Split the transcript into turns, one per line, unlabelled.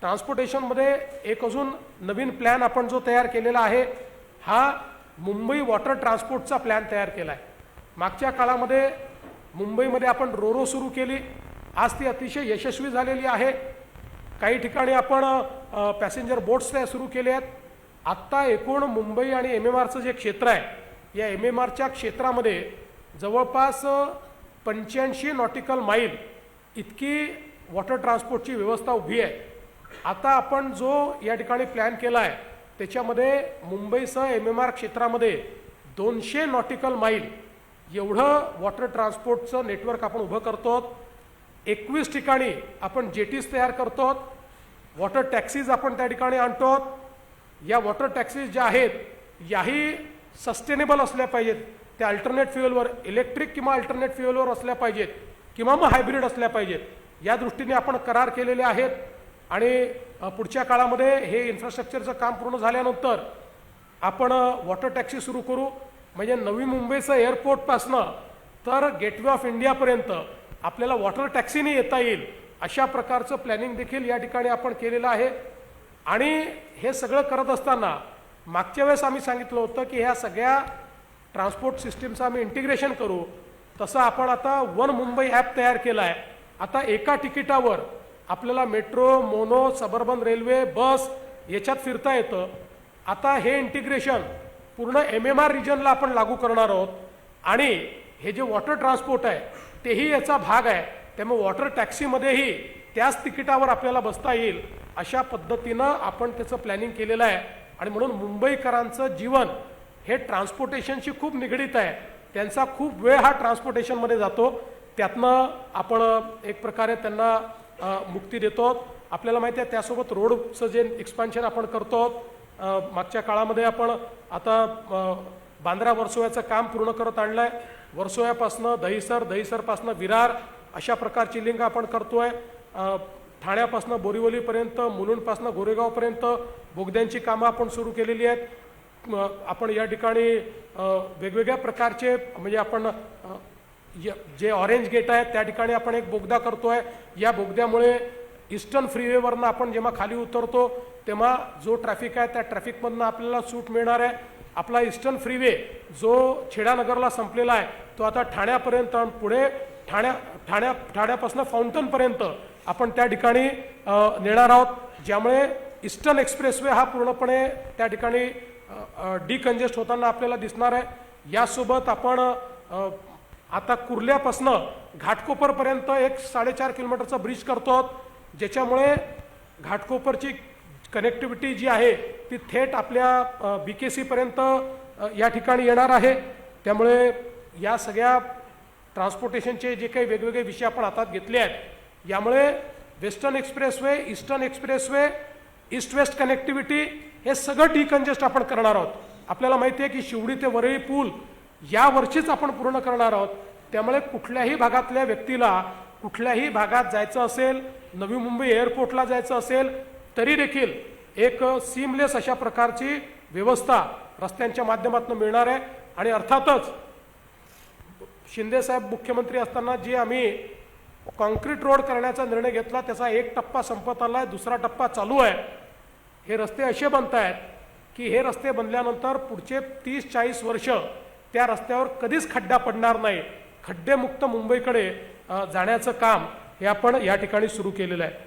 ट्रान्सपोर्टेशनमध्ये एक अजून नवीन प्लॅन आपण जो तयार केलेला आहे हा मुंबई वॉटर ट्रान्सपोर्टचा प्लॅन तयार केला आहे. मागच्या काळामध्ये मुंबईमध्ये आपण रोरो सुरू केली. आज ती अतिशय यशस्वी झालेली आहे. काही ठिकाणी आपण पॅसेंजर बोट्स त्या सुरू केले आहेत. आत्ता एकूण मुंबई आणि एम एम आरचं जे क्षेत्र आहे या एम एम आरच्या क्षेत्रामध्ये जवळपास पंच्याऐंशी नॉटिकल माईल इतकी वॉटर ट्रान्सपोर्टची व्यवस्था उभी आहे. आता आपण जो या ठिकाणी प्लॅन केला आहे त्याच्यामध्ये मुंबईसह एम एम आर क्षेत्रामध्ये दोनशे नॉटिकल माईल एवढं वॉटर ट्रान्सपोर्टचं नेटवर्क आपण उभं करतो एकवीस ठिकाणी आपण जेटीज तयार करतो वॉटर टॅक्सीज आपण त्या ठिकाणी आणतो या वॉटर टॅक्सीज ज्या आहेत याही सस्टेनेबल असल्या पाहिजेत. त्या अल्टरनेट फ्युएलवर इलेक्ट्रिक किंवा अल्टरनेट फ्युएलवर असल्या पाहिजेत किंवा मग हायब्रिड असल्या पाहिजेत. या दृष्टीने आपण करार केलेले आहेत. आणि पुढच्या काळामध्ये हे इन्फ्रास्ट्रक्चरचं काम पूर्ण झाल्यानंतर आपण वॉटर टॅक्सी सुरू करू. म्हणजे नवी मुंबईचं एअरपोर्टपासनं तर गेटवे ऑफ इंडियापर्यंत आपल्याला वॉटर टॅक्सीने येता येईल अशा प्रकारचं प्लॅनिंग देखील या ठिकाणी आपण केलेलं आहे. आणि हे सगळं करत असताना मागच्या वेळेस आम्ही सांगितलं होतं की ह्या सगळ्या ट्रान्सपोर्ट सिस्टीमचं आम्ही इंटिग्रेशन करू. तसं आपण आता वन मुंबई ॲप तयार केला आहे आता एका तिकिटावर आपल्याला metro mono suburban railway bus याच्यात फिरता येतं. आता हे इंटिग्रेशन पूर्ण एम एम आर रिजनला आपण लागू करणार आहोत. आणि हे जे वॉटर ट्रान्सपोर्ट आहे तेही याचा भाग आहे. त्यामुळे वॉटर टॅक्सीमध्येही त्याच तिकिटावर आपल्याला बसता येईल अशा पद्धतीनं आपण त्याचं प्लॅनिंग केलेलं आहे. आणि म्हणून मुंबईकरांचं जीवन हे ट्रान्सपोर्टेशनशी खूप निगडीत आहे. त्यांचा खूप वेळ हा ट्रान्सपोर्टेशनमध्ये जातो. त्यातनं आपण एक प्रकारे त्यांना मुक्ती देतो आपल्याला माहिती आहे त्यासोबत रोडचं जे एक्सपान्शन आपण करतो मागच्या काळामध्ये आपण आता बांद्रा वर्सोव्याचं काम पूर्ण करत आणलं आहे वर्सोव्यापासनं दहिसर दहिसरपासनं विरार अशा प्रकारची लिंक आपण करतोय. आहे ठाण्यापासनं बोरिवलीपर्यंत मुलुंडपासनं गोरेगावपर्यंत बोगद्यांची कामं आपण सुरू केलेली आहेत. आपण या ठिकाणी वेगवेगळ्या प्रकारचे म्हणजे आपण जे ऑरेंज गेट आहे त्या ठिकाणी आपण एक बोगदा करतो आहे या बोगद्यामुळे ईस्टर्न फ्रीवेवरनं आपण जेव्हा खाली उतरतो तेव्हा जो ट्रॅफिक आहे त्या ट्रॅफिकमधनं आपल्याला सूट मिळणार आहे. आपला ईस्टर्न फ्रीवे जो छेडानगरला संपलेला आहे तो आता ठाण्यापर्यंत आणि पुढे ठाण्या ठाण्या ठाण्यापासून फाउंटनपर्यंत आपण त्या ठिकाणी नेणार आहोत. ज्यामुळे ईस्टर्न एक्सप्रेसवे हा पूर्णपणे त्या ठिकाणी डिकंजेस्ट होताना आपल्याला दिसणार आहे. यासोबत आपण आता कुर्ल्यापासनं घाटकोपरपर्यंत एक साडेचार किलोमीटरचा ब्रिज करतो. आहोत, ज्याच्यामुळे घाटकोपरची कनेक्टिव्हिटी जी आहे ती थेट आपल्या बी के सीपर्यंत या ठिकाणी येणार आहे. त्यामुळे या सगळ्या ट्रान्सपोर्टेशनचे जे काही वेगवेगळे विषय आपण हातात घेतले आहेत यामुळे western expressway eastern expressway east west connectivity हे सगळं डिकंजेस्ट आपण करणार आहोत. आपल्याला माहिती आहे की शिवडी ते वरळी पूल या वर्षीच आपण पूर्ण करणार आहोत. त्यामुळे कुठल्याही भागातल्या व्यक्तीला कुठल्याही भागात जायचं असेल नवी मुंबई एअरपोर्टला जायचं असेल तरी देखील एक सीमलेस अशा प्रकारची व्यवस्था रस्त्यांच्या माध्यमातून मिळणार आहे. आणि अर्थातच शिंदेसाहेब मुख्यमंत्री असताना जे आम्ही कॉन्क्रीट रोड करण्याचा निर्णय घेतला त्याचा एक टप्पा संपत आला आहे दुसरा टप्पा चालू आहे. हे रस्ते असे बनत आहेत की हे रस्ते बनल्यानंतर पुढचे तीस चाळीस वर्ष त्या रस्त्यावर कधीच खड्डा पडणार नाही. खड्डेमुक्त मुंबईकडे जाण्याचं काम हे आपण या ठिकाणी सुरू केलेलं आहे.